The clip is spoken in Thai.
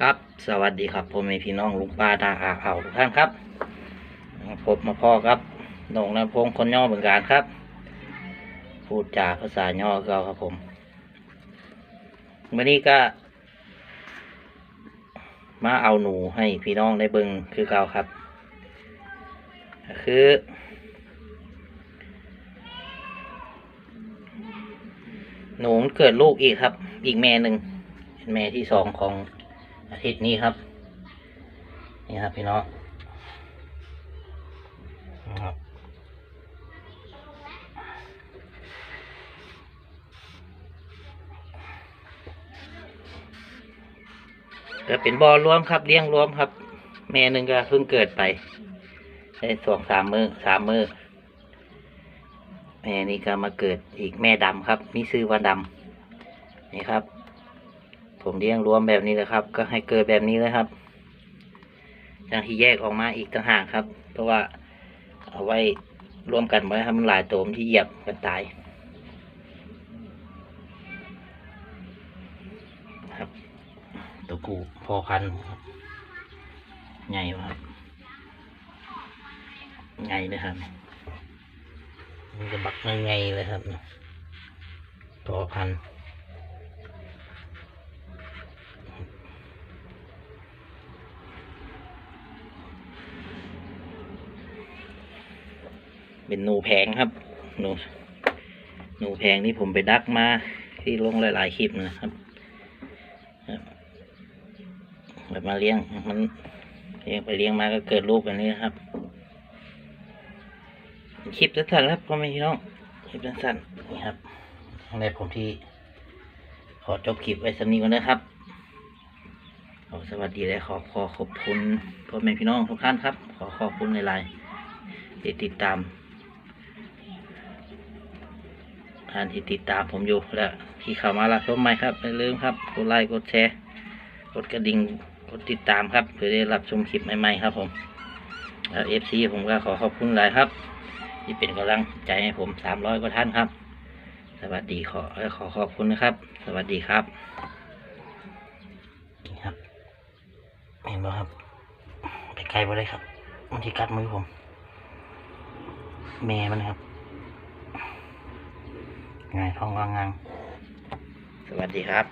ครับสวัสดีครับผมมีพี่น้องลุงป้าตาอาเผาทุกท่านครับพบมาพ่อครับหนงนพงศ์คนย่อเหมือนกันครับ พูดจาภาษาย่อเก่าครับผมวันนี้ก็ มาเอาหนูให้พี่น้องได้เบิ่งคือเก่าครับ คือ หนูเกิดลูกอีกครับ อีกแม่หนึ่งเป็นแม่ที่สองของ อาทิตย์นี้ครับ นี่ครับพี่น้องนะครับก็เป็นบอรวมครับเลี้ยงรวมครับ แม่หนึ่งก็เพิ่งเกิดไปได้สองสามมือสามมือแม่นี่ก็มาเกิดอีกแม่ดำครับ นี่ซื้อว่าดำนี่ครับ ผมเลี้ยงรวมแบบนี้เลยครับ ก็ให้เกิดแบบนี้เลยครับอย่างที่แยกออกมาอีกต่างหากครับ เพราะว่าเอาไว้รวมกันไว้ให้มันหลายตัวมันที่เหยียบกันตายครับ ตัวกูพอพันธุ์ครับใหญ่ครับใหญ่เลยครับมันจะบักไงๆเลยครับพอพัน เป็นหนูแพงครับ หนูหนูแพงที่ผมไปดักมาที่ลงหลายๆคลิปนะครับแบบมาเลี้ยงมันเลี้ยงไปเลี้ยงมาก็เกิดลูกแบบนี้นะครับ คลิปสั้นๆครับพ่อแม่พี่น้องคลิปสั้นๆนี่ครับในผมที่ขอจบคลิปไว้สำนี้ก่อนนะครับขอสวัสดีและขอขอขอบคุณพ่อแม่พี่น้องทุกท่านครับ ขอขอบคุณในไลน์ที่ติดตาม ท่านที่ติดตามผมอยู่และที่เข้ามารับชมใหม่ครับอย่าลืมครับกดไลค์กดแชร์กดกระดิ่งกดติดตามครับเพื่อได้รับชมคลิปใหม่ๆครับผมแล้วเอฟซีผมก็ขอขอบคุณหลายครับ ที่เป็นกำลังใจให้ผมสามร้อยกว่าท่านครับ สวัสดีขอขอขอบคุณนะครับ สวัสดีครับนี่ครับเห็นไหมครับไปไกลไปเลยครับมันที่กัดมือผม แม่มันนะครับ ไงท้องว่างงานสวัสดีครับ